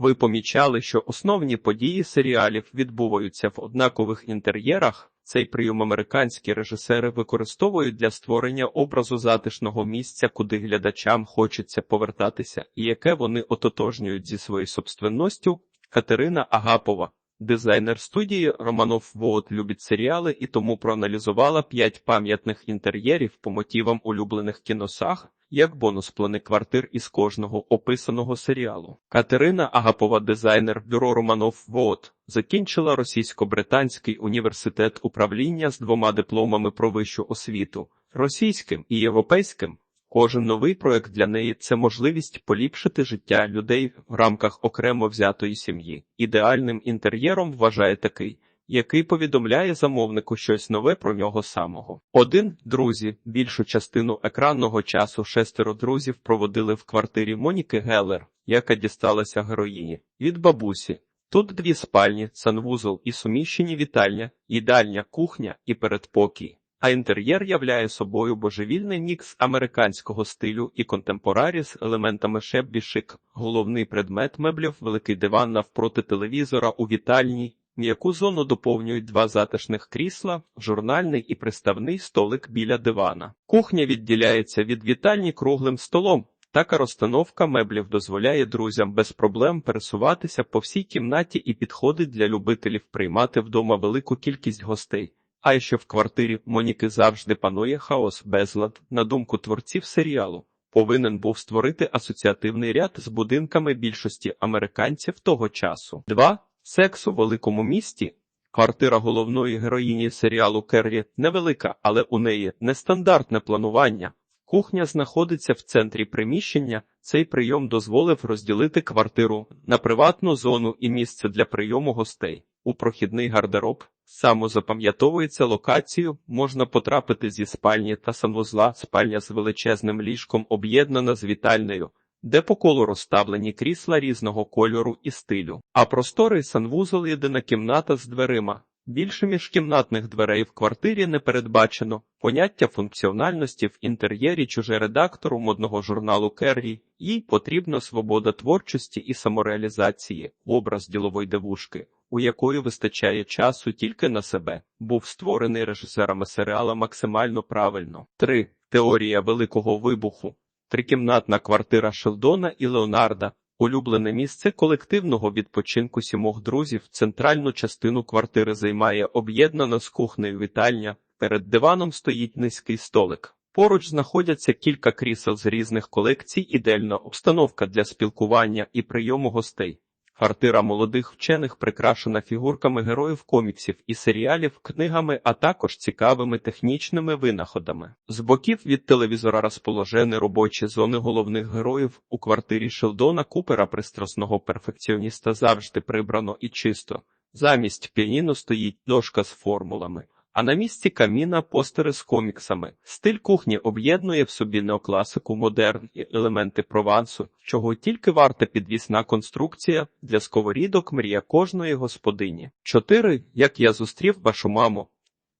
Ви помічали, що основні події серіалів відбуваються в однакових інтер'єрах. Цей прийом американські режисери використовують для створення образу затишного місця, куди глядачам хочеться повертатися, і яке вони ототожнюють зі своєю собственністю. Катерина Агапова, дизайнер студії Романов Воот любить серіали і тому проаналізувала п'ять пам'ятних інтер'єрів по мотивам улюблених кіносаг, як бонус плани квартир із кожного описаного серіалу. Катерина Агапова, дизайнер бюро Романов Воот, закінчила російсько-британський університет управління з двома дипломами про вищу освіту російським і європейським. Кожен новий проект для неї це можливість поліпшити життя людей в рамках окремо взятої сім'ї. Ідеальним інтер'єром вважає такий, який повідомляє замовнику щось нове про нього самого. Один друзі, більшу частину екранного часу шестеро друзів проводили в квартирі Моніки Геллер, яка дісталася героїні від бабусі. Тут дві спальні, санвузол і суміщені вітальня, їдальня, кухня і передпокій. А інтер'єр являє собою божевільний мікс американського стилю і контемпорарі з елементами шеббі шик. Головний предмет меблів великий диван навпроти телевізора у вітальні, м'яку зону доповнюють два затишних крісла, журнальний і приставний столик біля дивана. Кухня відділяється від вітальні круглим столом. Така розстановка меблів дозволяє друзям без проблем пересуватися по всій кімнаті і підходить для любителів приймати вдома велику кількість гостей. А ще в квартирі Моніки завжди панує хаос безлад, на думку творців серіалу. Повинен був створити асоціативний ряд з будинками більшості американців того часу. 2. Секс у великому місті. Квартира головної героїні серіалу Керрі невелика, але у неї нестандартне планування. Кухня знаходиться в центрі приміщення. Цей прийом дозволив розділити квартиру на приватну зону і місце для прийому гостей. У прохідний гардероб самозапам'ятовується локацію, можна потрапити зі спальні та санвузла, спальня з величезним ліжком об'єднана з вітальнею, де по колу розставлені крісла різного кольору і стилю, а просторий санвузол єдина кімната з дверима. Більше міжкімнатних дверей в квартирі не передбачено. Поняття функціональності в інтер'єрі чуже редактору модного журналу Керрі, їй потрібна свобода творчості і самореалізації, образ ділової девушки, у якої вистачає часу тільки на себе, був створений режисерами серіала максимально правильно. 3. Теорія великого вибуху. Трикімнатна квартира Шелдона і Леонарда. Улюблене місце колективного відпочинку сімох друзів. Центральну частину квартири займає об'єднана з кухнею вітальня. Перед диваном стоїть низький столик. Поруч знаходяться кілька крісел з різних колекцій, ідеальна обстановка для спілкування і прийому гостей. Квартира молодих вчених прикрашена фігурками героїв коміксів і серіалів, книгами, а також цікавими технічними винаходами. З боків від телевізора розположені робочі зони головних героїв у квартирі Шелдона Купера, пристрасного перфекціоніста, завжди прибрано і чисто. Замість піаніно стоїть дошка з формулами. А на місці каміна постери з коміксами. Стиль кухні об'єднує в собі неокласику, модерн і елементи провансу, чого тільки варта підвісна конструкція для сковорідок мрія кожної господині. 4. Як я зустрів вашу маму.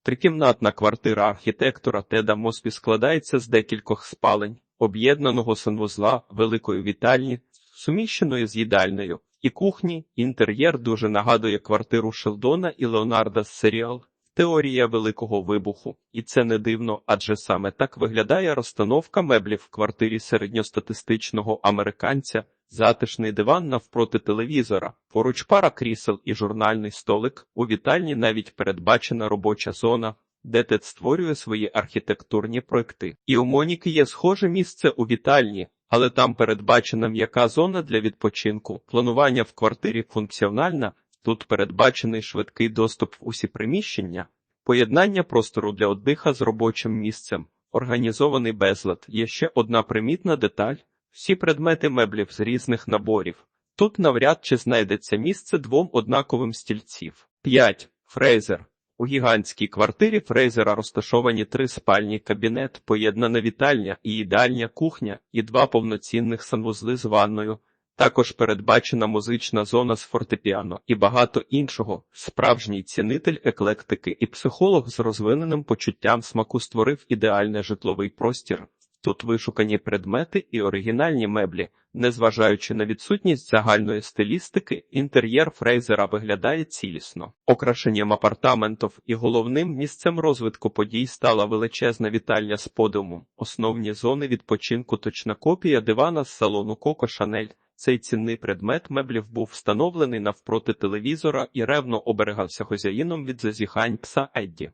Трикімнатна квартира архітектора Теда Моспі складається з декількох спалень, об'єднаного санвузла, великої вітальні, суміщеної з їдальнею, і кухні. Інтер'єр дуже нагадує квартиру Шелдона і Леонарда з серіал. Теорія великого вибуху, і це не дивно, адже саме так виглядає розстановка меблів в квартирі середньостатистичного американця, затишний диван навпроти телевізора, поруч пара крісел і журнальний столик. У вітальні навіть передбачена робоча зона, де Тед створює свої архітектурні проекти. І у Моніки є схоже місце у вітальні, але там передбачена м'яка зона для відпочинку. Планування в квартирі функціональне. Тут передбачений швидкий доступ в усі приміщення, поєднання простору для отдиха з робочим місцем, організований безлад. Є ще одна примітна деталь: всі предмети меблів з різних наборів. Тут навряд чи знайдеться місце двом однаковим стільців. 5. Фрейзер. У гігантській квартирі Фрейзера розташовані три спальні кабінет, поєднана вітальня і їдальня, кухня і два повноцінних санвузли з ванною. Також передбачена музична зона з фортепіано і багато іншого. Справжній цінитель еклектики і психолог з розвиненим почуттям смаку створив ідеальний житловий простір. Тут вишукані предмети і оригінальні меблі. Незважаючи на відсутність загальної стилістики, інтер'єр Фрейзера виглядає цілісно. Окрашенням апартаментів і головним місцем розвитку подій стала величезна вітальня з подиумом. Основні зони відпочинку точна копія дивана з салону Коко Шанель. Цей цінний предмет меблів був встановлений навпроти телевізора і ревно оберегався хозяїном від зазіхань пса Едді.